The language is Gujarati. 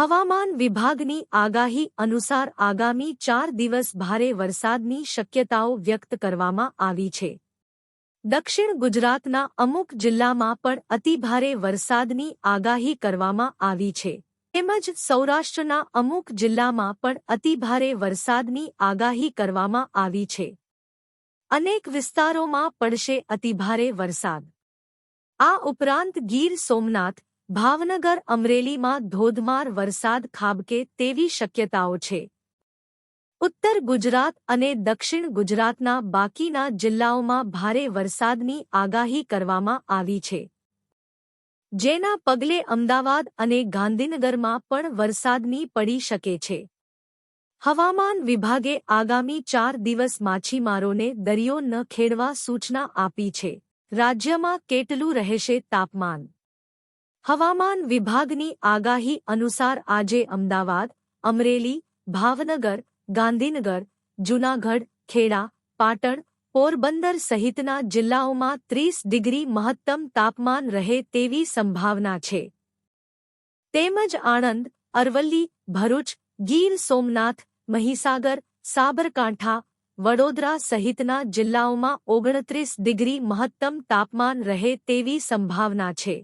હવામાન વિભાગની આગાહી અનુસાર આગામી ચાર દિવસ ભારે વરસાદની શક્યતાઓ વ્યક્ત કરવામાં આવી છે. દક્ષિણ ગુજરાતના અમુક જિલ્લામાં પણ અતિભારે વરસાદની આગાહી કરવામાં આવી છે. તેમજ સૌરાષ્ટ્રના અમુક જિલ્લામાં પણ અતિભારે વરસાદની આગાહી કરવામાં આવી છે. અનેક વિસ્તારોમાં પડશે અતિભારે વરસાદ. આ ઉપરાંત ગીર સોમનાથ ભાવનગર અમરેલીમાં ધોધમાર વરસાદ ખાબકે તેવી શક્યતાઓ છે. ઉત્તર ગુજરાત અને દક્ષિણ ગુજરાતના બાકીના જિલ્લાઓમાં ભારે વરસાદની આગાહી કરવામાં આવી છે. જેના પગલે અમદાવાદ અને ગાંધીનગરમાં પણ વરસાદની પડી શકે છે. હવામાન વિભાગે આગામી ચાર દિવસ માછીમારોને દરિયો ન ખેડવા સૂચના આપી છે. રાજ્યમાં કેટલું રહેશે તાપમાન? હવામાન વિભાગની આગાહી અનુસાર આજે અમદાવાદ, અમરેલી, ભાવનગર, ગાંધીનગર, જૂનાગઢ, ખેડા, પાટણ, પોરબંદર સહિતના જિલ્લાઓમાં ત્રીસ ડિગ્રી મહત્તમ તાપમાન રહે તેવી સંભાવના છે. તેમજ આણંદ, અરવલ્લી, ભરૂચ, ગીર સોમનાથ, મહીસાગર, સાબરકાંઠા, વડોદરા સહિતના જિલ્લાઓમાં ઓગણત્રીસ ડિગ્રી મહત્તમ તાપમાન રહે તેવી સંભાવના છે.